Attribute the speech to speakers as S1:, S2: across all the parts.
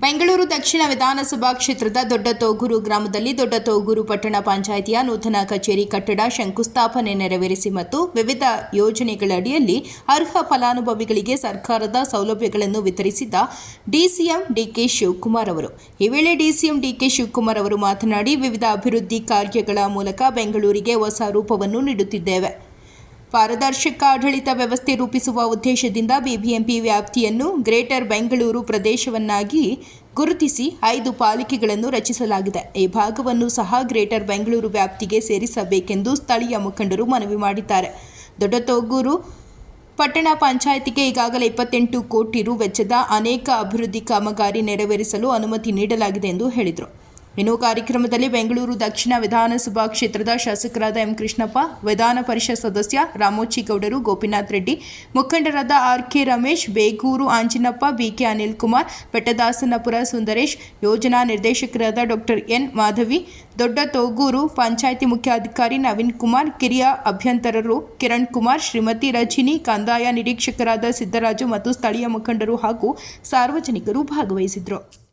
S1: ಬೆಂಗಳೂರು ದಕ್ಷಿಣ ವಿಧಾನಸಭಾ ಕ್ಷೇತ್ರದ ದೊಡ್ಡ ತೋಗೂರು ಗ್ರಾಮದಲ್ಲಿ ದೊಡ್ಡ ತೋಗೂರು ಪಟ್ಟಣ ಪಂಚಾಯಿತಿಯ ನೂತನ ಕಚೇರಿ ಕಟ್ಟಡ ಶಂಕುಸ್ಥಾಪನೆ ನೆರವೇರಿಸಿ ಮತ್ತು ವಿವಿಧ ಯೋಜನೆಗಳಡಿಯಲ್ಲಿ ಅರ್ಹ ಫಲಾನುಭವಿಗಳಿಗೆ ಸರ್ಕಾರದ ಸೌಲಭ್ಯಗಳನ್ನು ವಿತರಿಸಿದ ಡಿಸಿಎಂ ಡಿಕೆ ಶಿವಕುಮಾರ್ ಅವರು. ಈ ವೇಳೆ ಡಿಸಿಎಂ ಡಿಕೆ ಶಿವಕುಮಾರ್ ಅವರು ಮಾತನಾಡಿ, ವಿವಿಧ ಅಭಿವೃದ್ಧಿ ಕಾರ್ಯಗಳ ಮೂಲಕ ಬೆಂಗಳೂರಿಗೆ ಹೊಸ ರೂಪವನ್ನು ನೀಡುತ್ತಿದ್ದೇವೆ. ಪಾರದರ್ಶಕ ಆಡಳಿತ ವ್ಯವಸ್ಥೆ ರೂಪಿಸುವ ಉದ್ದೇಶದಿಂದ ಬಿಬಿಎಂಪಿ ವ್ಯಾಪ್ತಿಯನ್ನು ಗ್ರೇಟರ್ ಬೆಂಗಳೂರು ಪ್ರದೇಶವನ್ನಾಗಿ ಗುರುತಿಸಿ ಐದು ಪಾಲಿಕೆಗಳನ್ನು ರಚಿಸಲಾಗಿದೆ. ಈ ಭಾಗವನ್ನು ಸಹ ಗ್ರೇಟರ್ ಬೆಂಗಳೂರು ವ್ಯಾಪ್ತಿಗೆ ಸೇರಿಸಬೇಕೆಂದು ಸ್ಥಳೀಯ ಮುಖಂಡರು ಮನವಿ ಮಾಡಿದ್ದಾರೆ. ದೊಡ್ಡತೋಗೂರು ಪಟ್ಟಣ ಪಂಚಾಯಿತಿಗೆ ಈಗಾಗಲೇ ಇಪ್ಪತ್ತೆಂಟು ಕೋಟಿ ರು ವೆಚ್ಚದ ಅನೇಕ ಅಭಿವೃದ್ಧಿ ಕಾಮಗಾರಿ ನೆರವೇರಿಸಲು ಅನುಮತಿ ನೀಡಲಾಗಿದೆ ಎಂದು ಹೇಳಿದರು. ಇನ್ನು ಕಾರ್ಯಕ್ರಮದಲ್ಲಿ ಬೆಂಗಳೂರು ದಕ್ಷಿಣ ವಿಧಾನಸಭಾ ಕ್ಷೇತ್ರದ ಶಾಸಕರಾದ ಎಂ ಕೃಷ್ಣಪ್ಪ, ವಿಧಾನ ಪರಿಷತ್ ಸದಸ್ಯ ರಾಮೋಚಿಗೌಡರು, ಗೋಪಿನಾಥ್ ರೆಡ್ಡಿ, ಮುಖಂಡರಾದ R K Ramesh, Begur Anjinappa, BK Anil Kumar Bettadasanapura Sundaresh, ಯೋಜನಾ ನಿರ್ದೇಶಕರಾದ ಡಾಕ್ಟರ್ ಎನ್ ಮಾಧವಿ, ದೊಡ್ಡ ತೋಗೂರು ಪಂಚಾಯಿತಿ ಮುಖ್ಯಾಧಿಕಾರಿ ನವೀನ್ ಕುಮಾರ್, ಕಿರಿಯ ಅಭ್ಯಂತರರು ಕಿರಣ್ ಕುಮಾರ್, ಶ್ರೀಮತಿ ರಜಿನಿ, ಕಂದಾಯ ನಿರೀಕ್ಷಕರಾದ ಸಿದ್ದರಾಜು ಮತ್ತು ಸ್ಥಳೀಯ ಮುಖಂಡರು ಹಾಗೂ ಸಾರ್ವಜನಿಕರು ಭಾಗವಹಿಸಿದರು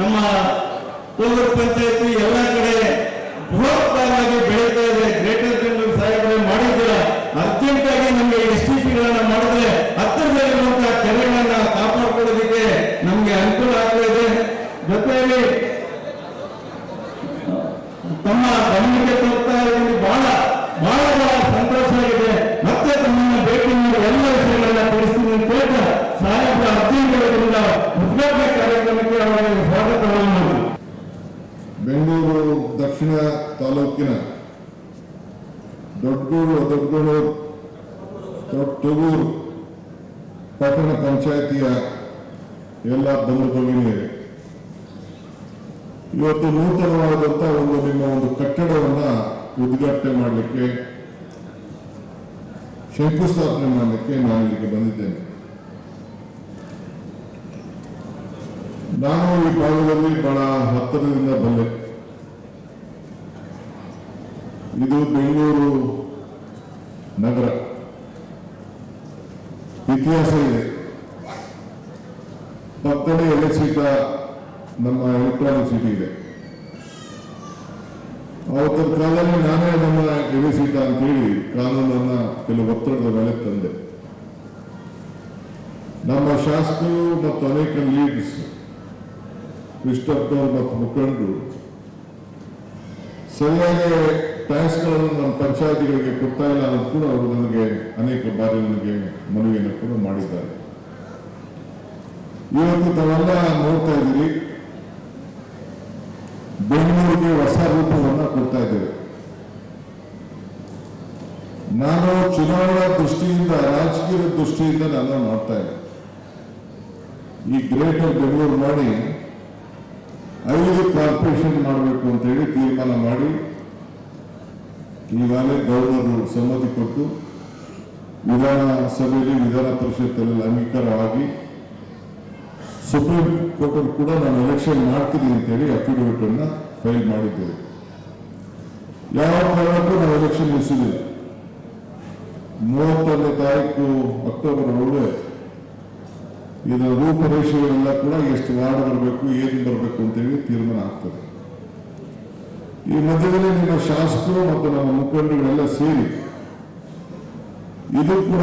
S2: ನಮ್ಮ ಕೋಲೂರು ಪಂಚಾಯತಿ ಎಲ್ಲ ಕಡೆ ಬೃಹತ್ಕಾರವಾಗಿ ಬೆಳೀತಾ ಇದೆ. ಗ್ರೇಟರ್ ಬೆಂಗಳೂರು ಸಾಹೇಬರೇ ಮಾಡಿದ್ದೀರಾ? ಅರ್ಜೆಂಟ್
S3: ಆಗಿ ನಮಗೆ ಎಷ್ಟು ದೊಡ್ಡಗೂರು ತೊಗೂರು, ಪಟ್ಟಣ ಪಂಚಾಯಿತಿಯ ಎಲ್ಲ ಬಂಧು ಭಗಿನಿಯರು ಇವತ್ತು ನೂತನವಾದಂಥ ಒಂದು ನಿಮ್ಮ ಒಂದು ಕಟ್ಟಡವನ್ನ ಉದ್ಘಾಟನೆ ಮಾಡಲಿಕ್ಕೆ, ಶಂಕುಸ್ಥಾಪನೆ ಮಾಡಲಿಕ್ಕೆ ನಾನು ಇಲ್ಲಿಗೆ ಬಂದಿದ್ದೇನೆ. ನಾನು ಈ ಭಾಗದಲ್ಲಿ ಬಹಳ ಹತ್ತಿರದಿಂದ ಬಂದೆ. ಇದು ಬೆಂಗಳೂರು ನಗರ. ಇತಿಹಾಸ ಇದೆ. ಪಕ್ಕದಲ್ಲಿ ಎಲೆಕ್ಟ್ರಿಕ ನಮ್ಮ ಎಲೆಕ್ಟ್ರಾನಿಕ್ ಸಿಟಿ ಇದೆ. ಅವತ್ತ ಕಾಲದಲ್ಲಿ ನಾನೇ ನಮ್ಮ ಎಲೆಕ್ಟ್ರಿಕ ಅಂತೇಳಿ ಕಾನೂನನ್ನ ಕೆಲವು ಒತ್ತಡದ ಮೇಲೆ ತಂದೆ. ನಮ್ಮ ಶಾಸಕರು ಮತ್ತು ಅನೇಕ ಲೀಡ್ಸ್ ಕೃಷ್ಣಪ್ಪ ಮತ್ತು ಮುಖಂಡರು, ಸರಿಯಾಗಿ ಟ್ಯಾಕ್ಸ್ಗಳನ್ನು ನಮ್ಮ ಪಂಚಾಯತಿಗಳಿಗೆ ಕೊಡ್ತಾ ಇಲ್ಲ ಅನ್ನೋದು ಕೂಡ ಅವರು ನನಗೆ ಅನೇಕ ಬಾರಿ ನನಗೆ ಮನವಿಯನ್ನು ಕೂಡ ಮಾಡಿದ್ದಾರೆ. ಇವತ್ತು ತಾವೆಲ್ಲ ನೋಡ್ತಾ ಇದ್ದೀರಿ, ಬೆಂಗಳೂರಿಗೆ ಹೊಸ ರೂಪವನ್ನು ಕೊಡ್ತಾ ಇದ್ದೇವೆ. ನಾನು ಚುನಾವಣಾ ದೃಷ್ಟಿಯಿಂದ ರಾಜಕೀಯ ದೃಷ್ಟಿಯಿಂದ ನಾನು ನೋಡ್ತಾ ಇದ್ದೆ ಈ ಗ್ರೇಟರ್ ಬೆಂಗಳೂರು ಮಾಡಿ ಐದು ಕಾರ್ಪೊರೇಷನ್ ಮಾಡಬೇಕು ಅಂತ ಹೇಳಿ ತೀರ್ಮಾನ ಮಾಡಿ ಈಗಾಗಲೇ ಗೌರ್ನರ್ ಸಮ್ಮತಿ ಕೊಟ್ಟು ವಿಧಾನಸಭೆಯಲ್ಲಿ ವಿಧಾನ ಪರಿಷತ್ತಲ್ಲಿ ಅಂಗೀಕಾರವಾಗಿ ಸುಪ್ರೀಂ ಕೋರ್ಟ್ ಕೂಡ ನಾನು ಎಲೆಕ್ಷನ್ ಮಾಡ್ತೀನಿ ಅಂತೇಳಿ ಅನ್ನ ಫೈಲ್ ಮಾಡಿದ್ದೇವೆ ಯಾವ ಕಾರಣಕ್ಕೂ ನಾವು ಎಲೆಕ್ಷನ್ ನಿಲ್ಲಿಸುವುದಿಲ್ಲ ಮೂವತ್ತೊಂದನೇ ತಾರೀಕು ಅಕ್ಟೋಬರ್ ಒಳಗೆ ಇದರ ರೂಪರೇಷೆಗಳೆಲ್ಲ ಕೂಡ ಎಷ್ಟು ವಾರ್ಡ್ ಬರಬೇಕು, ಏನು ಬರಬೇಕು ಅಂತೇಳಿ ತೀರ್ಮಾನ ಆಗ್ತದೆ. ಈ ಮಧ್ಯದಲ್ಲಿ ನಿಮ್ಮ ಶಾಸಕರು ಮತ್ತು ನಮ್ಮ ಮುಖಂಡಗಳೆಲ್ಲ ಸೇರಿ ಇದು ಕೂಡ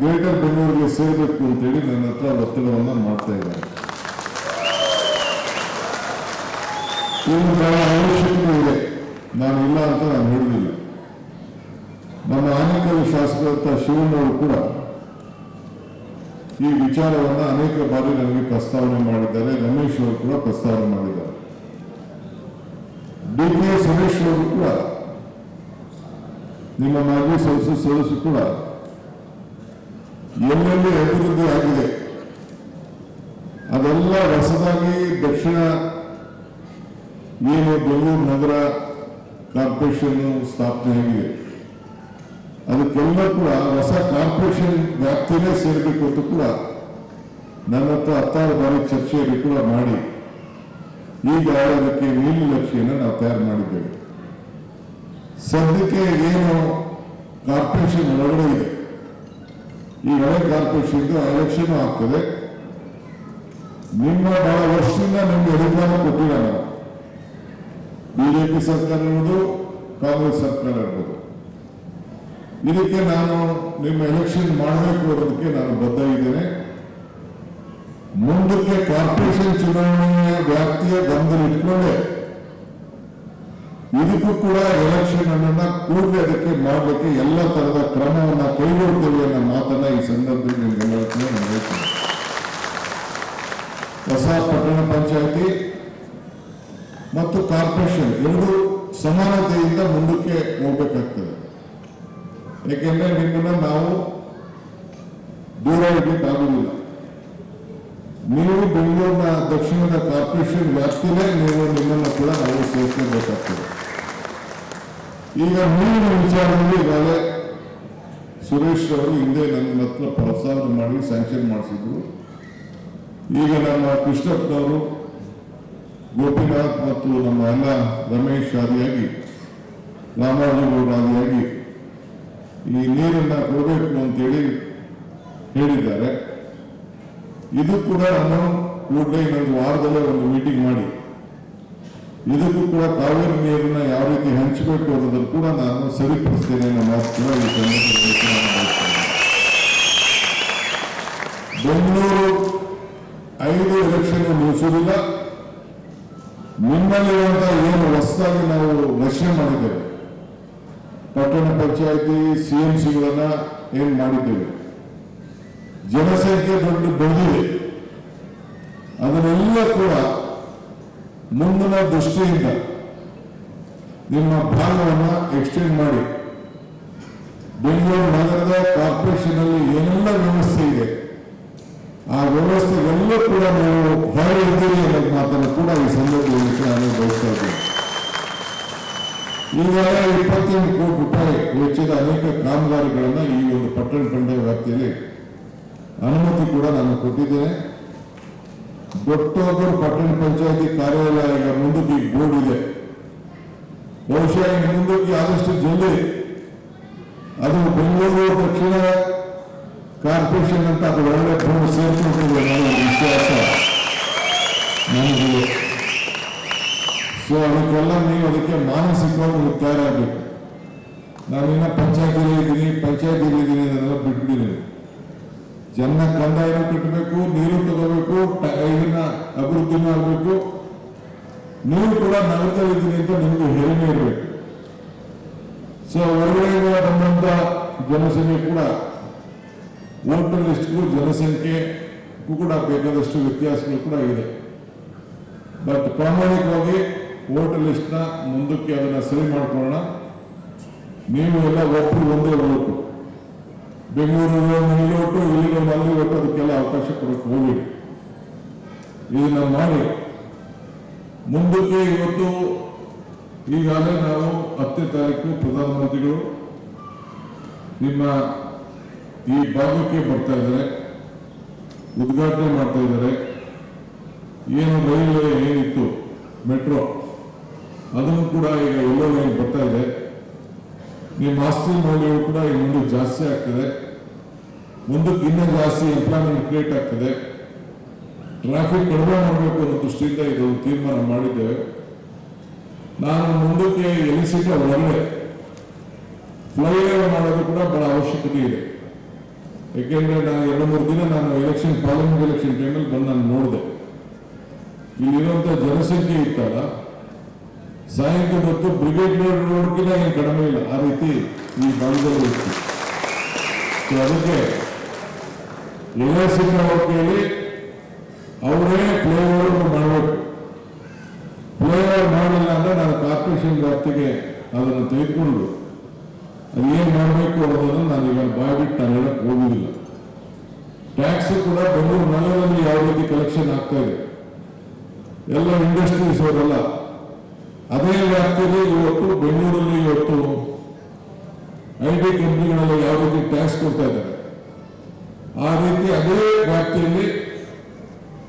S3: ಗ್ರೇಟರ್ ಬೆಂಗಳೂರಿಗೆ ಸೇರಬೇಕು ಅಂತೇಳಿ ನನ್ನ ಹತ್ರ ಒತ್ತಡವನ್ನು ಮಾಡ್ತಾ ಇದ್ದಾರೆ. ನಾನು ಇಲ್ಲ ಅಂತ ನಾನು ಹೇಳಿಲ್ಲ ನಮ್ಮ ಆನೇಕಲ್ ಶಾಸಕರಂತ ಶಿವಣ್ಣವರು ಕೂಡ ಈ ವಿಚಾರವನ್ನ ಅನೇಕ ಬಾರಿ ನನಗೆ ಪ್ರಸ್ತಾವನೆ ಮಾಡಿದ್ದಾರೆ. ರಮೇಶ್ ಅವರು ಕೂಡ ಪ್ರಸ್ತಾವನೆ ಮಾಡಿದ್ದಾರೆ. ಡಿ ಕೂಡ, ನಿಮ್ಮ ಮಾಜಿ ಸಂಸತ್ ಸದಸ್ಯರು ಕೂಡ ಎಲ್ಲೆಲ್ಲಿ ಅಭಿವೃದ್ಧಿ ಆಗಿದೆ. ಅದೆಲ್ಲ ಹೊಸದಾಗಿ ದಕ್ಷಿಣ ಏನು ಬೆಂಗಳೂರು ನಗರ ಕಾರ್ಪೊರೇಷನ್ ಸ್ಥಾಪನೆ ಆಗಿದೆ. ಅದಕ್ಕೆಲ್ಲ ಕೂಡ ಹೊಸ ಕಾರ್ಪೊರೇಷನ್ ವ್ಯಾಪ್ತಿನೇ ಸೇರಬೇಕು ಅಂತ ಕೂಡ ನನ್ನ ಹತ್ರ ಹತ್ತಾರು ಬಾರಿ ಚರ್ಚೆಯಲ್ಲಿ ಕೂಡ ಮಾಡಿ. ಈಗ ಅದಕ್ಕೆ ನೀಲಿ ನಕ್ಷೆಯನ್ನು ನಾವು ತಯಾರು ಮಾಡಿದ್ದೇವೆ. ಸದ್ಯಕ್ಕೆ ಏನು ಕಾರ್ಪೊರೇಷನ್ ಒಳಗಡೆ ಇದೆ? ಈ ಹಳೆ ಕಾರ್ಪೊರೇಷನ್ ಎಲೆಕ್ಷನ್ ಆಗ್ತದೆ. ನಿಮ್ಮ ಬಹಳ ವರ್ಷದಿಂದ ನಿಮ್ಗೆ ಅಧಿಕಾರ ಕೊಟ್ಟಿಲ್ಲ ನಾವು. ಬಿಜೆಪಿ ಸರ್ಕಾರ ಇರ್ಬೋದು, ಕಾಂಗ್ರೆಸ್ ಸರ್ಕಾರ ಇರ್ಬೋದು. ಇದಕ್ಕೆ ನಾನು ನಿಮ್ಮ ಎಲೆಕ್ಷನ್ ಮಾಡಬೇಕು ಅನ್ನೋದಕ್ಕೆ ನಾನು ಬದ್ಧ ಇದ್ದೇನೆ. ಮುಂದಕ್ಕೆ ಕಾರ್ಪೊರೇಷನ್ ಚುನಾವಣೆಯ ವ್ಯಾಪ್ತಿಯ ಗಮನದಲ್ಲಿ ಇಟ್ಕೊಂಡೆ. ಇದಕ್ಕೂ ಕೂಡ ಎಲೆಕ್ಷನ್ ಅನ್ನ ಕೂಡಲೇ ಅದಕ್ಕೆ ಮಾಡಲಿಕ್ಕೆ ಎಲ್ಲ ತರದ ಕ್ರಮವನ್ನ ಕೈಗೊಳ್ತೇವೆ ಅನ್ನೋ ಮಾತನ್ನ ಈ ಸಂದರ್ಭದಲ್ಲಿ ಹೊಸ ಪಟ್ಟಣ ಪಂಚಾಯತಿ ಮತ್ತು ಕಾರ್ಪೊರೇಷನ್ ಎರಡು ಸಮಾನತೆಯಿಂದ ಮುಂದಕ್ಕೆ ಹೋಗ್ಬೇಕಾಗ್ತದೆ. ಯಾಕೆಂದ್ರೆ ನಿಮ್ಮನ್ನ ನಾವು ದೂರ ಇಡಲಿಕ್ಕಾಗುವುದಿಲ್ಲ ನೀವು ಬೆಂಗಳೂರಿನ ದಕ್ಷಿಣದ ಕಾರ್ಪೊರೇಷನ್ ವ್ಯಾಪ್ತಿನೇ ನೀವು ನಿಮ್ಮನ್ನು ಕೂಡ ನಾವು ಸೇರಿಸಬೇಕಾಗ್ತದೆ ಈಗ ನೀರಿನ ವಿಚಾರದಲ್ಲಿ ಈಗಾಗಲೇ ಸುರೇಶ್ ಅವರು ಹಿಂದೆ ನನ್ನ ಹತ್ರ ಪ್ರಸಾದ ಮಾಡಿ ಸ್ಯಾಂಕ್ಷನ್ ಮಾಡಿಸಿದ್ರು. ಈಗ ನಮ್ಮ ಕೃಷ್ಣಪ್ಪನವರು ಗೋಪಿನಾಥ್ ಮತ್ತು ನಮ್ಮ ಅಣ್ಣ ರಮೇಶ್ ಆದಿಯಾಗಿ ರಾಮಾಜಿಗೌಡ ಆದಿಯಾಗಿ ಈ ನೀರನ್ನು ಕೊಡಬೇಕು ಅಂತೇಳಿ ಹೇಳಿದ್ದಾರೆ. ಇದು ಕೂಡ ನಾನು ಕೂಡಲೇ ಇನ್ನೊಂದು ವಾರದಲ್ಲೇ ಒಂದು ಮೀಟಿಂಗ್ ಮಾಡಿ. ಇದಕ್ಕೂ ಕೂಡ ಕಾವೇರಿ ನೀರನ್ನ ಯಾವ ರೀತಿ ಹಂಚಬೇಕು ಅನ್ನೋದನ್ನು ಕೂಡ ನಾನು ಸರಿಪಡಿಸ್ತೇನೆ ಅನ್ನೋ ಮಾತು ಕೂಡ ಈ. ಬೆಂಗಳೂರು ಐದು ಎಲೆಕ್ಷನ್ ನಿಲ್ಲಿಸುವುದಿಲ್ಲ ನಿಮ್ಮಲ್ಲಿರುವಂತಹ ಏನು ಹೊಸದಾಗಿ ನಾವು ರಕ್ಷಣೆ ಮಾಡಿದ್ದೇವೆ. ಪಟ್ಟಣ ಪಂಚಾಯತಿ ಸಿಗಳನ್ನ ಏನು ಮಾಡಿದ್ದೇವೆ? ಜನಸಂಖ್ಯೆ ದೊಡ್ಡ ಬೆಳೆದಿದೆ ಅದನ್ನೆಲ್ಲ ಕೂಡ ಮುಂದಿನ ದೃಷ್ಟಿಯಿಂದ ನಿಮ್ಮ ಭಾಗವನ್ನು ಎಕ್ಸ್ಟೆಂಡ್ ಮಾಡಿ. ಬೆಂಗಳೂರು ನಗರದ ಕಾರ್ಪೊರೇಷನ್ ಅಲ್ಲಿ ಏನೆಲ್ಲ ವ್ಯವಸ್ಥೆ ಇದೆ, ಆ ವ್ಯವಸ್ಥೆಗೆಲ್ಲೂ ಕೂಡ ನೀವು ಹೊರೆ ಇದ್ದೀರಿ ಅನ್ನೋ ಮಾತನ್ನು ಕೂಡ ಈ ಸಂದರ್ಭದಲ್ಲಿ ನಾನು ಬಯಸ್ತಾ ಇದ್ದೇನೆ. ಈಗಾಗಲೇ ಇಪ್ಪತ್ತೆಂಟು ಕೋಟಿ ರೂಪಾಯಿ ವೆಚ್ಚದ ಅನೇಕ ಕಾಮಗಾರಿಗಳನ್ನು ಈ ಒಂದು ಪಟ್ಟಣ ಪಂಚಾಯತ್ ವ್ಯಾಪ್ತಿಯಲ್ಲಿ ಅನುಮತಿ ಕೂಡ ನಾನು ಕೊಟ್ಟಿದ್ದೇನೆ. ದೊಡ್ಡೋಗರು ಪಟ್ಟಣ ಪಂಚಾಯತಿ ಕಾರ್ಯಾಲಯದ ಮುಂದಕ್ಕೆ ಈಗ ಬೋರ್ಡ್ ಇದೆ. ಬಹುಶಃ ಮುಂದಕ್ಕೆ ಆದಷ್ಟು ಜಲ್ದಿ ಅದು ಬೆಂಗಳೂರು ದಕ್ಷಿಣ ಕಾರ್ಪೊರೇಷನ್ ಅಂತ ಅದು ಒಳ್ಳೆ ಬೋರ್ಡ್ ಸೇರಿಸಿಕೊಂಡಿದೆ ನನ್ನ ವಿಶ್ವಾಸ ನನಗಿದೆ. ಸೊ ಅದಕ್ಕೆಲ್ಲ ನೀವು ಅದಕ್ಕೆ ಮಾನಸಿಕವಾಗಿ ತಯಾರಾಗಬೇಕು ನಾನಿನ್ನ ಪಂಚಾಯತಿಯಲ್ಲಿ ಇದ್ದೀನಿ ಪಂಚಾಯತಿಯಲ್ಲಿ ಇದ್ದೀನಿ ಅದನ್ನೆಲ್ಲ ಬಿಟ್ಬಿಟ್ಟಿದ್ದೀನಿ. ಜನ ಕಂದಾಯನೂ ಕಟ್ಟಬೇಕು, ನೀರು ತಗೋಬೇಕು ಇದನ್ನ ಅಭಿವೃದ್ಧಿ ಮಾಡಬೇಕು. ನೀವು ಕೂಡ ನಗರದಲ್ಲಿದ್ದೀನಿ ಅಂತ ನಿಮ್ಗೆ ಹೆಮ್ಮೆ ಇರಬೇಕು. ಸೊ ಹೊರಗಡೆಯಿಂದ ಬಂದಂತ ಜನಸಂಖ್ಯೆ ಕೂಡ ವೋಟರ್ ಲಿಸ್ಟ್ಗೂ ಜನಸಂಖ್ಯೆಗೂ ಕೂಡ ಬೇಕಾದಷ್ಟು ವ್ಯತ್ಯಾಸಗಳು ಕೂಡ ಇದೆ. ಬಟ್ ಪ್ರಾಮಾಣಿಕವಾಗಿ ವೋಟರ್ ಲಿಸ್ಟ್ನ ಮುಂದಕ್ಕೆ ಅದನ್ನ ಸರಿ ಮಾಡ್ಕೊಳ್ಳೋಣ. ನೀವು ಎಲ್ಲ ಒಬ್ಬರು ಒಂದೇ ಓಟು ಬೆಂಗಳೂರು ಇಲ್ಲಿ ಇಲ್ಲಿಗೆ ಒಂದು ಅಲ್ಲಿ ಓಟು ಅದಕ್ಕೆಲ್ಲ ಅವಕಾಶ ಕೊಡಕ್ಕೆ ಹೋಗಿ ಇದನ್ನ ಮಾಡಿ ಮುಂದಕ್ಕೆ ಇವತ್ತು ಈಗಾಗಲೇ ನಾವು ಹತ್ತನೇ ತಾರೀಕು ಪ್ರಧಾನಮಂತ್ರಿಗಳು ನಿಮ್ಮ ಈ ಭಾಗಕ್ಕೆ ಬರ್ತಾ ಇದ್ದಾರೆ, ಉದ್ಘಾಟನೆ ಮಾಡ್ತಾ ಇದ್ದಾರೆ. ಏನು ರೈಲ್ವೆ ಏನಿತ್ತು, ಮೆಟ್ರೋ, ಅದನ್ನು ಕೂಡ ಈಗ ಎಲ್ಲೋ ಬರ್ತಾ ಇದೆ. ನಿಮ್ಮ ಆಸ್ತಿ ಮೌಲ್ಯವು ಕೂಡ ಈ ಜಾಸ್ತಿ ಆಗ್ತದೆ. ಮುಂದಕ್ಕೆ ಇನ್ನೂ ಜಾಸ್ತಿ ಎಂಪ್ಲಾಯ್ಮೆಂಟ್ ಕ್ರಿಯೇಟ್ ಆಗ್ತದೆ. ಟ್ರಾಫಿಕ್ ಕಡಿಮೆ ಮಾಡಬೇಕು ಅನ್ನೋ ದೃಷ್ಟಿಯಿಂದ ಇದು ತೀರ್ಮಾನ ಮಾಡಿದ್ದೇವೆ. ನಾನು ಮುಂದಕ್ಕೆ ಎಲಿಸಿಟ ಒಳ್ಳೆ ಫ್ಲೈಓವರ್ ಮಾಡೋದು ಕೂಡ ಬಹಳ ಅವಶ್ಯಕತೆ ಇದೆ. ಯಾಕೆಂದ್ರೆ ನಾನು ಎರಡು ಮೂರು ದಿನ ನಾನು ಎಲೆಕ್ಷನ್ ಪಾರ್ಲಿಮೆಂಟ್ ಎಲೆಕ್ಷನ್ ಟೈಮಲ್ಲಿ ಬಂದು ನಾನು ನೋಡಿದೆ. ಇಲ್ಲಿರುವಂತ ಜನಸಂಖ್ಯೆ ಇತ್ತಲ್ಲ ಸಾಯಂಕಾಲ ಹೊತ್ತು ಬ್ರಿಗೇಡ್ ರೋಡ್ಗಿಂತ ಏನು ಕಡಿಮೆ ಇಲ್ಲ. ಆ ರೀತಿ ಈ ಭಾಗದಲ್ಲಿ ಇತ್ತು. ಸೊ ಅದಕ್ಕೆ ಎಲೆಸಿಟ ಕೇಳಿ ಅವರೇ ಫ್ಲೈಓವರ್ ಮಾಡಬೇಕು. ಫ್ಲೈಓವರ್ ಮಾಡಿಲ್ಲ ಅಂದ್ರೆ ನಾನು ಕಾರ್ಪೊರೇಷನ್ ವ್ಯಾಪ್ತಿಗೆ ಅದನ್ನು ತೆಗೆದುಕೊಂಡು ಅದು ಏನು ಮಾಡಬೇಕು ಅನ್ನೋದನ್ನು ನಾನು ಈಗ ಬಾಯ್ಬಿಟ್ಟು ನಾನು ಹೇಳಕ್ ಹೋಗುವುದಿಲ್ಲ ಟ್ಯಾಕ್ಸ್ ಕೂಡ ಬೆಂಗಳೂರು ನಗರದಲ್ಲಿ ಯಾವ ರೀತಿ ಕಲೆಕ್ಷನ್ ಆಗ್ತಾ ಇದೆ? ಎಲ್ಲ ಇಂಡಸ್ಟ್ರೀಸ್ ಅವರೆಲ್ಲ ಅದೇ ವ್ಯಾಪ್ತಿಯಲ್ಲಿ ಇವತ್ತು ಬೆಂಗಳೂರಲ್ಲಿ ಇವತ್ತು ಐ ಟಿ ಕಂಪ್ನಿಗಳೆಲ್ಲ ಯಾವ ರೀತಿ ಟ್ಯಾಕ್ಸ್ ಕೊಡ್ತಾ ಇದ್ದಾರೆ ಆ ರೀತಿ ಅದೇ ವ್ಯಾಪ್ತಿಯಲ್ಲಿ